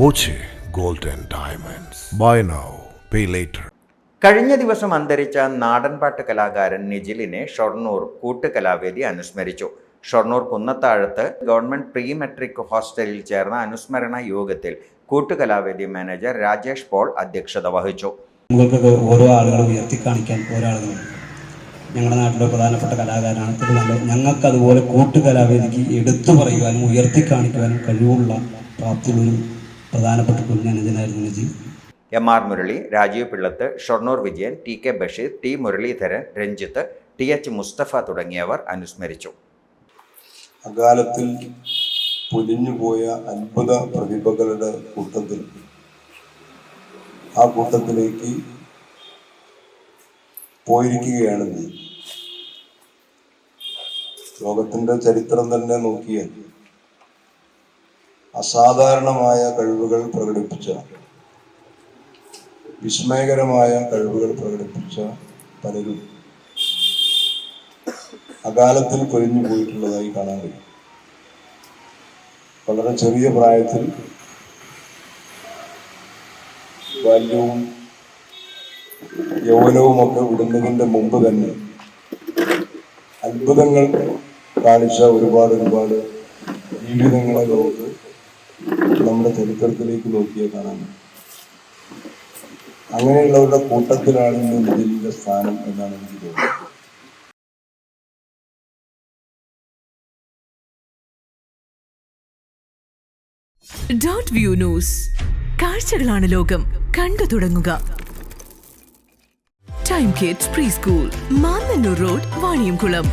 Boche golden diamonds. Buy now pay later. കഴിഞ്ഞ ദിവസം അന്തരിച്ച നാടൻപാട്ട് കലാകാരൻ നിജിലിനെ ഷൊർണൂർ കൂട്ടുകലാവേദി അനുസ്മരിച്ചു. Shoranur Kunnathazhath government pre matric ഹോസ്റ്റലിൽ ചേർന്ന അനുസ്മരണ യോഗത്തിൽ കൂട്ടുകലാവേദി മാനേജർ രാജേഷ് പോൾ അധ്യക്ഷത വഹിച്ചു. നിങ്ങൾക്ക് ഓരോ ആളുകൾ ഉയർത്തി കാണിക്കാൻ ഓരോ ആളുകളുണ്ട്. ഞങ്ങളുടെ നാട്ടിലെ പ്രധാനപ്പെട്ട കലാകാരനാണ് തിരുനല്ല ഞങ്ങൾക്ക് അതുപോലെ കൂട്ടുകലാവേദിക്ക് എടുത്തു പറയുവാനും ഉയർത്തി കാണിക്കുവാനും കഴിവുള്ള പ്രാപ്തിയുള്ള ഒരു പ്രധാനപ്പെട്ട കുഞ്ഞനുജനായിരുന്നു Naji? M R Murali Rajeev Pillath Shoranur Vijayan T K Basheer T Muralidharan Ranjith T H Mustafa തുടങ്ങിയവർ അനുസ്മരിച്ചു. അകാലത്തിൽ പൊലിഞ്ഞുപോയ അത്ഭുത പ്രതിഭകളുടെ കൂട്ടത്തിൽ ആ കൂട്ടത്തിലേക്ക് പോയിരിക്കുകയാണ് നീ. ലോകത്തിന്റെ ചരിത്രം തന്നെ നോക്കിയാൽ അസാധാരണമായ കഴിവുകൾ പ്രകടിപ്പിച്ച വിസ്മയകരമായ കഴിവുകൾ പ്രകടിപ്പിച്ച പലരും അകാലത്തിൽ കൊഴിഞ്ഞു പോയിട്ടുള്ളതായി കാണാൻ കഴിയും. വളരെ ചെറിയ പ്രായത്തിൽ ബാല്യവും യൗവനവും ഒക്കെ വിടുന്നതിന്റെ മുമ്പ് തന്നെ അത്ഭുതങ്ങൾ കാണിച്ച ഒരുപാട് ഒരുപാട് ജീവിതങ്ങളെ നമുക്ക് നമ്മുടെ ചരിത്രത്തിലേക്ക് നോക്കിയാൽ കാണാൻ അങ്ങനെയുള്ളവരുടെ കൂട്ടത്തിലാണ് ഇന്ന് നിജലിന്റെ സ്ഥാനം എന്നാണ് എനിക്ക് തോന്നുന്നത്. ഡോട്ട് വ്യൂ ന്യൂസ് കാഴ്ചകളാണ് ലോകം. കണ്ടു തുടങ്ങുക. Time kids pre school Mannanur road Vaniyamkulam.